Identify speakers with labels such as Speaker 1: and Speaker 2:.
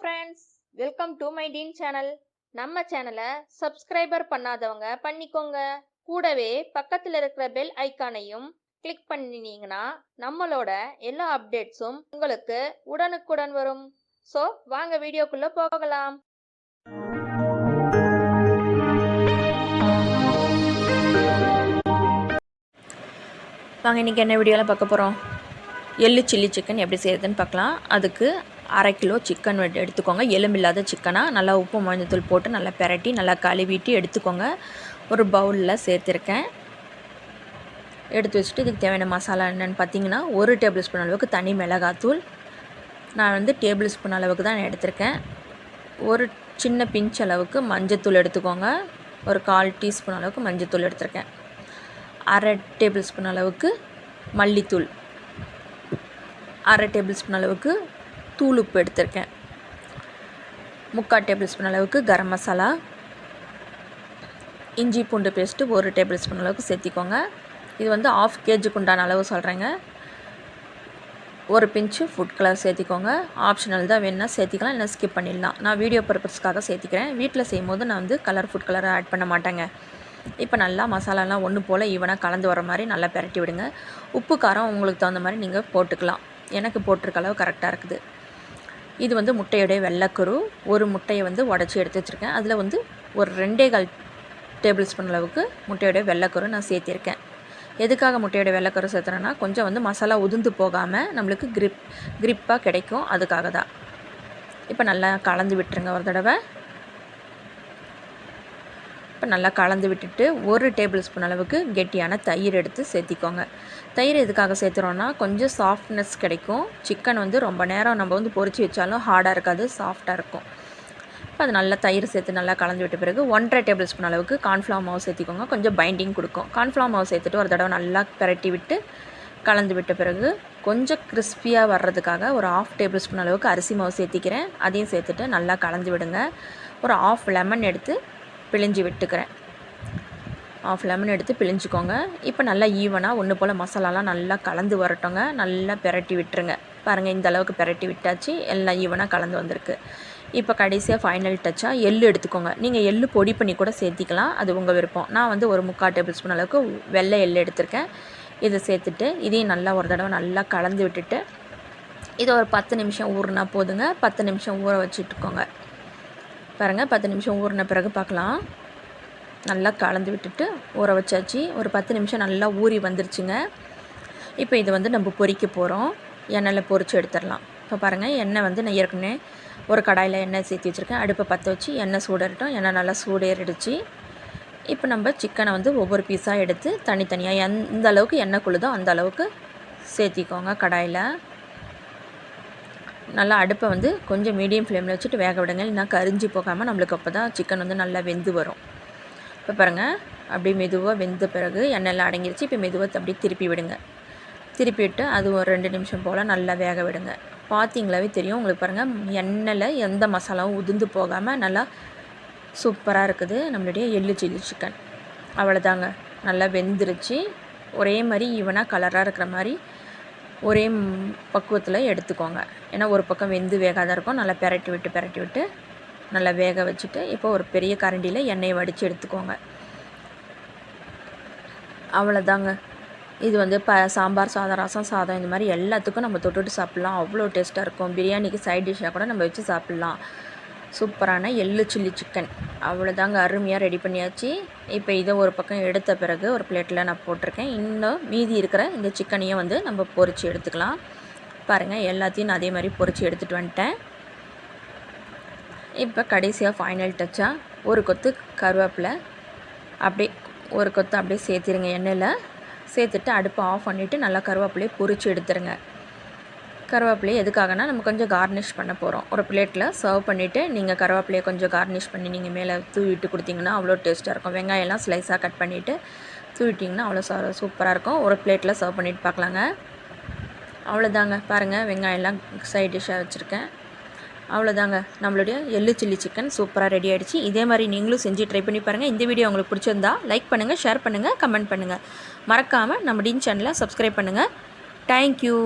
Speaker 1: Friends welcome to my teen channel நம்ம சேனலை subscriber பண்ணாதவங்க பண்ணிக்கோங்க. கூடவே பக்கத்தில் இருக்கிற பெல் ஐக்கானையும் கிளிக் பண்ணினீங்கன்னா நம்மளோட எல்லா அப்டேட்ஸும் உங்களுக்கு உடனுக்குடன் வரும். ஸோ வாங்க வீடியோக்குள்ளே போகலாம்.
Speaker 2: வாங்க இன்றைக்கி என்ன வீடியோவில் பார்க்க போகிறோம் எள்ளு சில்லி சிக்கன் எப்படி செய்யறதுன்னு பார்க்கலாம். அதுக்கு அரை கிலோ சிக்கன் வெட் எடுத்துக்கோங்க. எலும்பில்லாத சிக்கனாக நல்லா உப்பு மஞ்சத்தூள் போட்டு நல்லா பெரட்டி நல்லா கழுவிட்டு எடுத்துக்கோங்க. ஒரு பவுலில் சேர்த்துருக்கேன். எடுத்து வச்சுட்டு இதுக்கு தேவையான மசாலா என்னென்னு பார்த்தீங்கன்னா ஒரு டேபிள் ஸ்பூன் அளவுக்கு தனி மிளகாத்தூள். நான் வந்து டேபிள் ஸ்பூன் அளவுக்கு தான் எடுத்திருக்கேன். ஒரு சின்ன பிஞ்ச் அளவுக்கு மஞ்சத்தூள் எடுத்துக்கோங்க. ஒரு கால் டீஸ்பூன் அளவுக்கு மஞ்சத்தூள் எடுத்திருக்கேன். அரை டேபிள் ஸ்பூன் அளவுக்கு மல்லித்தூள். அரை டேபிள் ஸ்பூன் அளவுக்கு தூள் உப்பு எடுத்திருக்கேன். முக்கால் டேபிள் ஸ்பூன் அளவுக்கு கரம் மசாலா. இஞ்சி பூண்டு பேஸ்ட்டு ஒரு டேபிள் ஸ்பூன் அளவுக்கு சேர்த்திக்கோங்க. இது வந்து ஆஃப் கேஜிக்கு உண்டான அளவு சொல்கிறேங்க ஒரு பிஞ்சு ஃபுட் கலர் சேர்த்திக்கோங்க. ஆப்ஷனல் தான் வேணுன்னா சேர்த்திக்கலாம் இல்லை ஸ்கிப் பண்ணிடலாம். நான் வீடியோ பர்பஸ்க்காக சேர்த்திக்கிறேன். வீட்டில் செய்யும்போது நான் வந்து கலர் ஃபுட் கலரை ஆட் பண்ண மாட்டேங்க. இப்போ நல்லா மசாலாலாம் ஒன்று போல் ஈவனாக கலந்து வர மாதிரி நல்லா பெரட்டி விடுங்க. உப்பு காரம் உங்களுக்கு தகுந்த மாதிரி நீங்கள் போட்டுக்கலாம். எனக்கு போட்டிருக்க அளவு கரெக்டாக இருக்குது. இது வந்து முட்டையோடைய வெள்ளைக்கரு. ஒரு முட்டையை வந்து உடச்சி எடுத்து வச்சுருக்கேன். அதில் வந்து ஒரு ரெண்டே கால் டேபிள் ஸ்பூன் அளவுக்கு முட்டையோடைய வெள்ளைக்கரு நான் சேர்த்திருக்கேன். எதுக்காக முட்டையோட வெள்ளைக்கரு சேர்த்துறேன்னா கொஞ்சம் வந்து மசாலா உதிர்ந்து போகாமல் நம்மளுக்கு கிரிப் கிரிப்பாக கிடைக்கும். அதுக்காக தான் இப்போ நல்லா கலந்து விட்டுருங்க ஒரு தடவை. இப்போ நல்லா கலந்து விட்டுட்டு ஒரு டேபிள் ஸ்பூன் அளவுக்கு கெட்டியான தயிர் எடுத்து சேர்த்திக்கோங்க. தயிர் எதுக்காக சேர்த்துறோன்னா கொஞ்சம் சாஃப்ட்னஸ் கிடைக்கும். சிக்கன் வந்து ரொம்ப நேரம் நம்ம வந்து பொறிச்சு வச்சாலும் ஹார்டாக இருக்காது சாஃப்டாக இருக்கும். இப்போ அது நல்லா தயிர் சேர்த்து நல்லா கலந்து விட்ட பிறகு ஒன்றரை டேபிள் ஸ்பூன் அளவுக்கு கார்ன்ஃப்ளவர் மாவு சேர்த்திக்கோங்க. கொஞ்சம் பைண்டிங் கொடுக்கும். கார்ன்ஃப்ளவர் மாவு சேர்த்துட்டு ஒரு தடவை நல்லா பிரட்டி விட்டு கலந்து விட்ட பிறகு கொஞ்சம் கிறிஸ்பியாக வர்றதுக்காக ஒரு ஆஃப் டேபிள் ஸ்பூன் அளவுக்கு அரிசி மாவு சேர்த்திக்கிறேன். அதையும் சேர்த்துட்டு நல்லா கலந்து விடுங்க. ஒரு ஆஃப் லெமன் எடுத்து பிழிஞ்சு விட்டுக்கிறேன். ஆஃப் லெமன் எடுத்து பிழிஞ்சுக்கோங்க. இப்போ நல்லா ஈவனாக ஒன்று போல் மசாலாலாம் நல்லா கலந்து வரட்டோங்க. நல்லா பெரட்டி விட்டுருங்க. பாருங்கள் இந்த அளவுக்கு பெரட்டி விட்டாச்சு. எல்லாம் ஈவனாக கலந்து வந்திருக்கு. இப்போ கடைசியாக ஃபைனல் டச்சாக எள்ளு எடுத்துக்கோங்க. நீங்கள் எள்ளு பொடி பண்ணி கூட சேர்த்திக்கலாம். அது உங்கள் விருப்பம். நான் வந்து ஒரு முக்கால் டேபிள் ஸ்பூன் அளவுக்கு வெள்ளை எள்ளு எடுத்திருக்கேன். இதை சேர்த்துட்டு இதையும் நல்லா ஒரு தடவை நல்லா கலந்து விட்டுட்டு இதை ஒரு பத்து நிமிஷம் ஊறுனா போதுங்க. பத்து நிமிஷம் ஊற வச்சுட்டுக்கோங்க. பாருங்கள் பத்து நிமிஷம் ஊறின பிறகு பார்க்கலாம். நல்லா கலந்து விட்டுட்டு ஊற வச்சாச்சு. ஒரு பத்து நிமிஷம் நல்லா ஊறி வந்துருச்சுங்க. இப்போ இது வந்து நம்ம பொறிக்க போகிறோம் எண்ணெயில் பொறிச்சு எடுத்துடலாம். இப்போ பாருங்கள் எண்ணெய் வந்து நான் ஏற்கனவே ஒரு கடாயில் எண்ணெய் சேர்த்து வச்சுருக்கேன். அடுப்பை பற்ற வச்சு எண்ணெய் சூடறட்டும். எண்ணெய் நல்லா சூடேறிடுச்சு. இப்போ நம்ம சிக்கனை வந்து ஒவ்வொரு பீஸாக எடுத்து தனித்தனியாக எந்த அளவுக்கு எண்ணெய் குழுதோ அந்த அளவுக்கு சேர்த்திக்கோங்க கடாயில். நல்லா அடுப்பை வந்து கொஞ்சம் மீடியம் ஃப்ளேமில் வச்சுட்டு வேக விடுங்க. இல்லைனா கரிஞ்சு போகாமல் நம்மளுக்கு அப்போ தான் சிக்கன் வந்து நல்லா வெந்து வரும். இப்போ பாருங்கள் அப்படியே மெதுவாக வெந்த பிறகு எண்ணெயில் அடங்கிருச்சு. இப்போ மெதுவாக அப்படியே திருப்பி விடுங்க. திருப்பி விட்டு அது ஒரு ரெண்டு நிமிஷம் போல் நல்லா வேக விடுங்க. பார்த்தீங்களாவே தெரியும். உங்களுக்கு பாருங்கள் எண்ணெயில் எந்த மசாலாவும் உதிர்ந்து போகாமல் நல்லா சூப்பராக இருக்குது நம்மளுடைய எள்ளு சில்லி சிக்கன் அவ்வளோதாங்க நல்லா வெந்துருச்சு. ஒரே மாதிரி ஈவனாக கலராக இருக்கிற மாதிரி ஒரே பக்குவத்தில் எடுத்துக்கோங்க. ஏன்னா ஒரு பக்கம் வெந்து வேகாத இருக்கும். நல்லா பெரட்டி விட்டு பெரட்டி விட்டு நல்லா வேக வச்சுட்டு இப்போ ஒரு பெரிய கரண்டியில் எண்ணெயை வடித்து எடுத்துக்கோங்க. அவ்வளோதாங்க இது வந்து ப சாம்பார் சாதம் ரசம் சாதம் இந்த மாதிரி எல்லாத்துக்கும் நம்ம தொட்டுட்டு சாப்பிட்லாம். அவ்வளோ டேஸ்ட்டாக இருக்கும். பிரியாணிக்கு சைட் டிஷ்ஷாக கூட நம்ம வச்சு சாப்பிட்லாம். சூப்பரான எள்ளு சில்லி சிக்கன். அவ்வளோதாங்க அருமையாக ரெடி பண்ணியாச்சு. இப்போ இதை ஒரு பக்கம் எடுத்த பிறகு ஒரு பிளேட்டில் நான் போட்டிருக்கேன். இன்னும் மீதி இருக்கிற இந்த சிக்கனையும் வந்து நம்ம பொரித்து எடுத்துக்கலாம். பாருங்கள் எல்லாத்தையும் நான் அதே மாதிரி பொரித்து எடுத்துகிட்டு வந்துட்டேன். இப்போ கடைசியாக ஃபைனல் டச்சாக ஒரு கொத்து கருவேப்பிலை. அப்படியே ஒரு கொத்து அப்படியே சேர்த்திருங்க எண்ணெயில். சேர்த்துட்டு அடுப்பை ஆஃப் பண்ணிவிட்டு நல்லா கருவேப்பிலையை பொரித்து எடுத்துருங்க. கருவேப்பிலையை எதுக்காகனா நம்ம கொஞ்சம் கார்னிஷ் பண்ண போகிறோம் ஒரு பிளேட்டில் சர்வ் பண்ணிவிட்டு நீங்கள் கருவேப்பிலையை கொஞ்சம் கார்னிஷ் பண்ணி நீங்கள் மேலே தூவிட்டு கொடுத்தீங்கன்னா அவ்வளோ டேஸ்ட்டாக இருக்கும். வெங்காயம்லாம் ஸ்லைஸாக கட் பண்ணிவிட்டு தூவிட்டிங்கன்னா அவ்வளோ சூப்பராக இருக்கும். ஒரு பிளேட்டில் சர்வ் பண்ணிவிட்டு பார்க்கலாங்க. அவ்வளோதாங்க பாருங்கள் வெங்காயம்லாம் சைட் டிஷ்ஷாக வச்சுருக்கேன். அவ்வளோதாங்க நம்மளுடைய எள்ளு சில்லி சிக்கன் சூப்பராக ரெடி ஆகிடுச்சு இதே மாதிரி நீங்களும் செஞ்சு ட்ரை பண்ணி பாருங்கள் இந்த வீடியோ உங்களுக்கு பிடிச்சிருந்தா லைக் பண்ணுங்கள் ஷேர் பண்ணுங்கள் கமெண்ட் பண்ணுங்கள் மறக்காமல் நம்ம டீன் சேனலை சப்ஸ்கிரைப் பண்ணுங்கள் தேங்க்யூ